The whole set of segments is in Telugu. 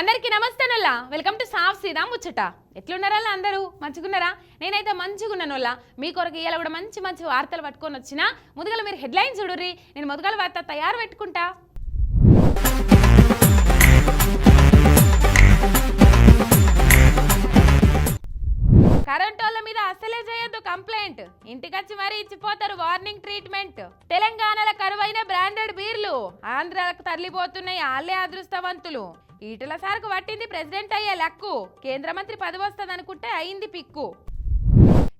అందరికీ నమస్తేనల్లా వెల్కమ్ టు సాఫ్ సీదా ముచ్చట. ఎట్లున్నారా అందరూ? మంచిగున్నారా? నేనైతే మంచిగున్నానోళ్ళ మీ కొరకు ఇవాళ కూడా మంచి మంచి వార్తలు పట్టుకొని వచ్చిన. ముదుగల మీరు హెడ్లైన్ చూడుర్రి. నేను ముదుగల వార్త తయారు పెట్టుకుంటా. కరెంట్ ఇంటికొచ్చి మరీ ఇచ్చిపోతారు వార్నింగ్ ట్రీట్మెంట్. తెలంగాణలో కరువైన బ్రాండెడ్ బీర్లు ఆంధ్రాలకు తరలిపోతున్నాయి ఆళ్ళే అదృష్టవంతులు. ఈటల సార్కు పట్టింది ప్రెసిడెంట్ అయ్యే లక్కు. కేంద్ర మంత్రి పదవి వస్తుంది అనుకుంటే అయింది పిక్కు.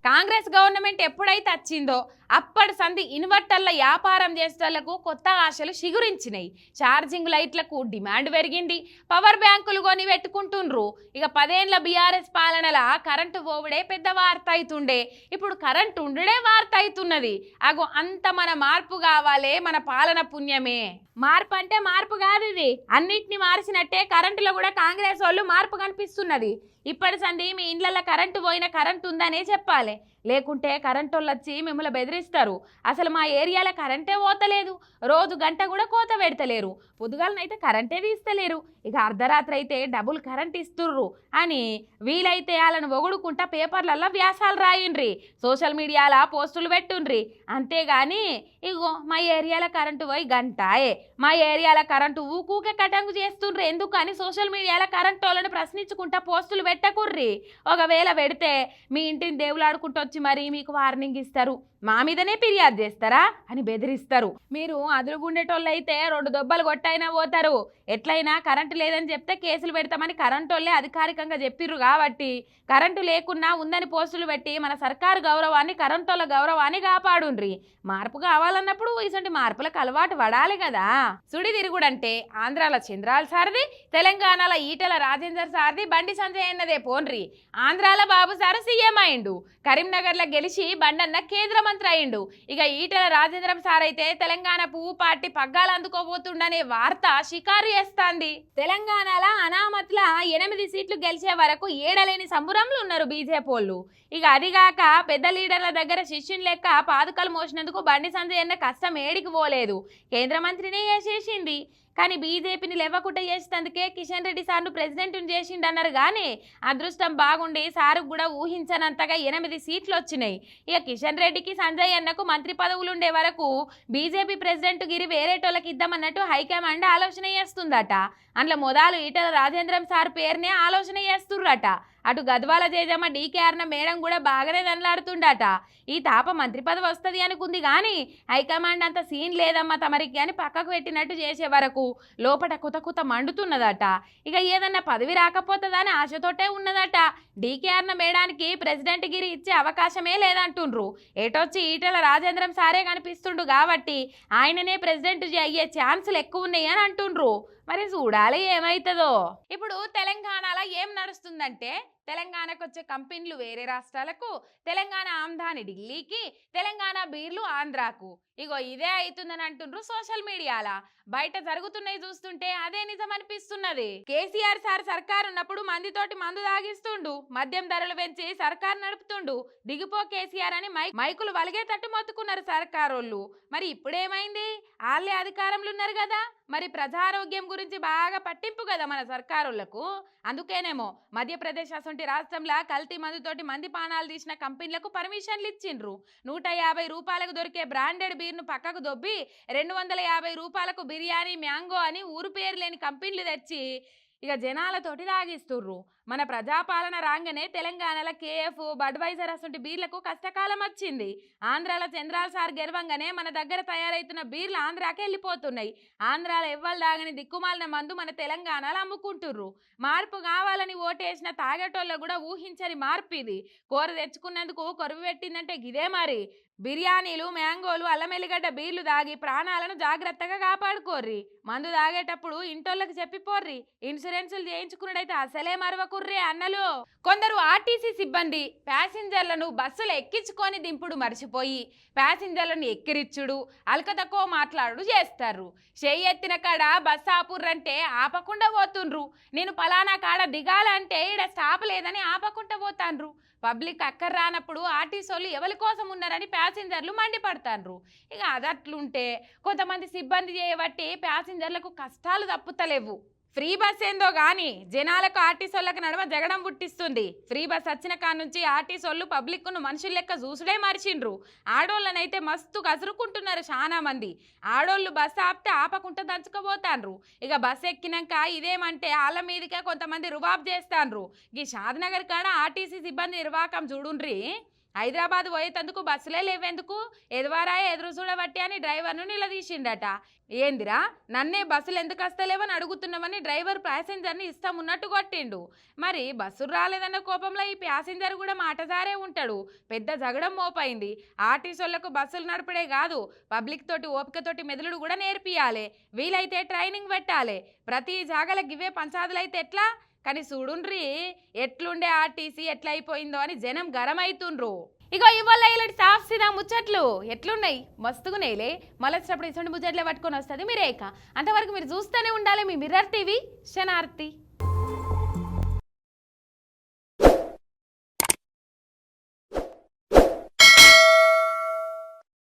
కాంగ్రెస్ గవర్నమెంట్ ఎప్పుడైతే వచ్చిందో అప్పటి సంధి ఇన్వర్టర్ల వ్యాపారం చేసేవాళ్ళకు కొత్త ఆశలు చిగురించినాయి. ఛార్జింగ్ లైట్లకు డిమాండ్ పెరిగింది. పవర్ బ్యాంకులు కొని పెట్టుకుంటుండ్రు ఇక పదేండ్ల బీఆర్ఎస్ పాలనల కరెంటు పోవుడే పెద్ద వార్త అవుతుండే ఇప్పుడు కరెంటు ఉండడే వార్త అవుతున్నది అగో అంత మన మార్పు కావాలే మన పాలన పుణ్యమే. మార్పు అంటే మార్పు కాదు ఇది. అన్నిటిని మార్చినట్టే కరెంటులో కూడా కాంగ్రెస్ వాళ్ళు మార్పు కనిపిస్తున్నది. ఇప్పటి సంది మీ ఇండ్లలో కరెంటు పోయిన కరెంటు ఉందనే చెప్పాలి. లేకుంటే కరెంటు వాళ్ళు వచ్చి మిమ్మల్ని బెదిరి ఇస్తారు అసలు మా ఏరియాలో కరెంటే పోతలేదు. రోజు గంట కూడా కోత పెడతలేరు. పొద్దుగాలనైతే కరెంటే తీస్తలేరు. ఇక అర్ధరాత్రి అయితే డబుల్ కరెంట్ ఇస్తుర్రు అని వీలైతే వాళ్ళని ఒగుడుకుంటా పేపర్లల్లో వ్యాసాలు రాయుండ్రి. సోషల్ మీడియాలో పోస్టులు పెట్టుండ్రి. అంతేగాని ఇగో మా ఏరియాలో కరెంటు పోయి గంటాయే. మా ఏరియాలో కరెంటు ఊకూకే కటంగు చేస్తుండ్రు. ఎందుకు అని సోషల్ మీడియాలో కరెంట్ వాళ్ళని ప్రశ్నించుకుంటా పోస్టులు పెట్టకుర్రి? ఒకవేళ పెడితే మీ ఇంటిని దేవులాడుకుంటూ వచ్చి మరి మీకు వార్నింగ్ ఇస్తారు. మా మీదనే ఫిర్యాదు చేస్తారా? అని బెదిరిస్తారు. మీరు అదురుగుండేటోళ్ళు రెండు దొబ్బలు కొట్టైనా పోతారు. ఎట్లయినా కరెంటు లేదని చెప్తే కేసులు పెడతామని కరెంటు వాళ్ళే అధికారికంగా చెప్పిర్రు కాబట్టి కరెంటు లేకున్నా ఉందని పోస్టులు పెట్టి మన సర్కారు గౌరవాన్ని కరెంటు వాళ్ళ గౌరవాన్ని కాపాడుండ్రి. మార్పు కావాలన్నప్పుడు ఇసంటి మార్పులకు అలవాటు పడాలి కదా. సుడి తిరుగుడంటే ఆంధ్రాల చంద్రాల సారది తెలంగాణల ఈటల రాజేందర్ సారది బండి సంజయ్ అన్నదే పోన్రి. ఆంధ్రాల బాబు సారు సీఎం అయిండు. కరీంనగర్లో గెలిచి బండన్న కేంద్ర మంత్రి అయిండు ఇక ఈటల రాజేంద్రం సార్ అయితే తెలంగాణ పువ్వు పార్టీ పగ్గాలు అందుకోబోతుండనే వార్త షికారు చేస్తాంది. తెలంగాణల అనామత్ల ఎనిమిది సీట్లు గెలిచే వరకు ఏడలేని సంబురంలు ఉన్నారు బీజేపీ వాళ్ళు. ఇక అదిగాక పెద్ద లీడర్ల దగ్గర శిష్యుని లెక్క పాదుకలు మోసినందుకు బండి సంజయ్ అన్న కష్టం ఏడికి పోలేదు. కేంద్ర మంత్రినే చేసేసింది కానీ బీజేపీని లేవకుండా చేసినందుకే కిషన్ రెడ్డి సార్ను ప్రెసిడెంట్ని చేసిండు అన్నారు కానీ అదృష్టం బాగుండి సారు కూడా ఊహించనంతగా ఎనిమిది సీట్లు వచ్చినాయి. ఇక కిషన్ రెడ్డికి సంజయ్ అన్నకు మంత్రి పదవులు ఉండే వరకు బీజేపీ ప్రెసిడెంట్ గిరి వేరేటోళ్ళకి ఇద్దామన్నట్టు హైకమాండ్ ఆలోచన చేస్తుందట. అందులో మొదలు ఈటల రాజేంద్రం సార్ పేరునే ఆలోచన చేస్తుర్రట. అటు గద్వాల జయజమ్మ డీకేఆర్న మేడం కూడా బాగానే దనలాడుతుండట ఈ తాప మంత్రి పదవి వస్తుంది అనుకుంది కానీ హైకమాండ్ అంత సీన్ లేదమ్మా తమరికి అని పక్కకు పెట్టినట్టు చేసే వరకు లోపట కుత కుత మండుతున్నదట. ఇక ఏదన్నా పదవి రాకపోతుందని ఆశతోటే ఉన్నదట. డీకేఆర్న మేడానికి ప్రెసిడెంట్ గిరి ఇచ్చే అవకాశమే లేదంటుండ్రు. ఏటొచ్చి ఈటల రాజేంద్రం సారే కనిపిస్తుండు కాబట్టి ఆయననే ప్రెసిడెంట్ అయ్యే ఛాన్సులు ఎక్కువ ఉన్నాయి అని అంటుండ్రు. మరి చూడాలి ఏమవుతుందో ఇప్పుడు తెలంగాణలో ఏం నడుస్తుందంటే తెలంగాణకు వచ్చే కంపెనీలు వేరే రాష్ట్రాలకు తెలంగాణ ఆమ్దాని ఢిల్లీకి తెలంగాణ బీర్లు ఆంధ్రాకు. ఇగో ఇదే అవుతుందని అంటుండ్రు సోషల్ మీడియాలా? బయట జరుగుతున్నాయి చూస్తుంటే అదే నిజం అనిపిస్తున్నది కేసీఆర్ సార్ సర్కార్ ఉన్నప్పుడు మందితోటి మందు తాగిస్తుండు మద్యం ధరలు పెంచి సర్కార్ నడుపుతుండు. దిగిపో కేసీఆర్ అని మై మైకులు వలిగేటట్టు మొత్తుకున్నారు సర్కారోళ్ళు. మరి ఇప్పుడేమైంది? వాళ్ళే అధికారంలో ఉన్నారు కదా. మరి ప్రజారోగ్యం గురించి బాగా పట్టింపు కదా మన సర్కారులకు. అందుకేనేమో మధ్యప్రదేశ్ అసొంటి రాష్ట్రంలో కల్తీ మందుతోటి మంది పానాలు తీసిన కంపెనీలకు పర్మిషన్లు ఇచ్చిండ్రు. నూట యాభై రూపాయలకు దొరికే బ్రాండెడ్ బీర్ను పక్కకు దొబ్బి రెండు వందల యాభై రూపాయలకు బిర్యానీ మ్యాంగో అని ఊరు పేరు లేని కంపెనీలు తెచ్చి ఇక జనాలతోటి రాగిస్తుర్రు మన ప్రజాపాలన రాగానే తెలంగాణలో కేఎఫ్ బడ్వైజర్ అసంటి బీర్లకు కష్టకాలం వచ్చింది. ఆంధ్రాల చంద్రాల సార్ గెలవంగానే మన దగ్గర తయారైతున్న బీర్లు ఆంధ్రాకే వెళ్ళిపోతున్నాయి. ఆంధ్రాలో ఎవ్వరు దాగని దిక్కుమాలిన మందు మన తెలంగాణలో అమ్ముకుంటుర్రు. మార్పు కావాలని ఓటేసిన తాగేటోళ్ళు కూడా ఊహించని మార్పు ఇది కూర తెచ్చుకున్నందుకు కొరువు పెట్టిందంటే గిదే మరి. బిర్యానీలు మ్యాంగోలు అల్లమెల్లిగడ్డ బీర్లు దాగి ప్రాణాలను జాగ్రత్తగా కాపాడుకోర్రి. మందు తాగేటప్పుడు ఇంటోళ్ళకి చెప్పిపోర్రి ఇన్సూరెన్సులు చేయించుకున్నట్టయితే అసలే మరవకుర్రి అన్నలు. కొందరు ఆర్టీసీ సిబ్బంది ప్యాసింజర్లను బస్సులు ఎక్కించుకొని దింపుడు మర్చిపోయి ప్యాసింజర్లను ఎక్కిరిచ్చుడు అల్క తక్కువ మాట్లాడు చేస్తారు. చెయ్యి ఎత్తిన కాడ బస్సు ఆపుర్రంటే ఆపకుండా పోతుండ్రు. నేను పలానా కాడ దిగాలంటే ఈడ స్టాప్ లేదని ఆపకుండా పోతాండ్రు. పబ్లిక్ అక్కర్ రానప్పుడు ఆర్టీసీ వాళ్ళు ఎవరి కోసం ఉన్నారని ప్యాసింజర్లు మండిపడతాండ్రు ఇక అదట్లుంటే కొంతమంది సిబ్బంది చేయబట్టి ప్యాసింజర్లకు కష్టాలు తప్పుతలేవు. ఫ్రీ బస్ ఏందో కానీ జనాలకు ఆర్టీసోళ్ళకి నడమ జగడం పుట్టిస్తుంది. ఫ్రీ బస్ వచ్చిన కాడ నుంచి ఆర్టీసోళ్ళు పబ్లిక్ను మనుషుల లెక్క చూసుడే మరిచిండ్రు. ఆడోళ్ళనైతే మస్తు కసురుకుంటున్నారు చాలా మంది. ఆడోళ్ళు బస్ ఆపితే ఆపకుండా దంచుకోబోతాండ్రు ఇక బస్ ఎక్కినాక ఇదేమంటే వాళ్ళ మీదకే కొంతమంది రుబాబ్ చేస్తాండ్రు ఈ షాద్నగర్ కాడ ఆర్టీసీ సిబ్బంది నిర్వాహకం చూడుండ్రి. హైదరాబాద్ పోయేటందుకు బస్సులే లేవేందుకు? ఎదువారా ఎదురు చూడబట్టి అని డ్రైవర్ను నిలదీసిండట. ఏందిరా? నన్నే బస్సులు ఎందుకు వస్తలేవని అడుగుతున్నామని డ్రైవర్ ప్యాసింజర్ని ఇష్టం ఉన్నట్టు కొట్టిండు. మరి బస్సులు రాలేదన్న కోపంలో ఈ ప్యాసింజర్ కూడా మాటసారే ఉంటాడు. పెద్ద జగడం మోపైంది. ఆర్టీసోళ్ళకు బస్సులు నడపడే కాదు పబ్లిక్ తోటి ఓపికతోటి మెదలుడు కూడా నేర్పియాలి. వీలైతే ట్రైనింగ్ పెట్టాలి. ప్రతి జాగల గివే పంచాదులైతే ఎట్లా? కానీ చూడుండ్రి ఎట్లుండే ఆర్టీసీ ఎట్లయిపోయిందో అని జనం గరమైతుండ్రు. ఇగో ఇవాళ ఇలాంటి సాఫ్ సీదా ముచ్చట్లు ఎట్లున్నాయి? మస్తుగున్నాయిలే మళ్ళీ వచ్చినప్పుడు ఇటువంటి ముచ్చట్లే పట్టుకొని వస్తుంది మీరేక అంతవరకు మీరు చూస్తూనే ఉండాలి మీ మిర్రర్ టీవీ శనార్తి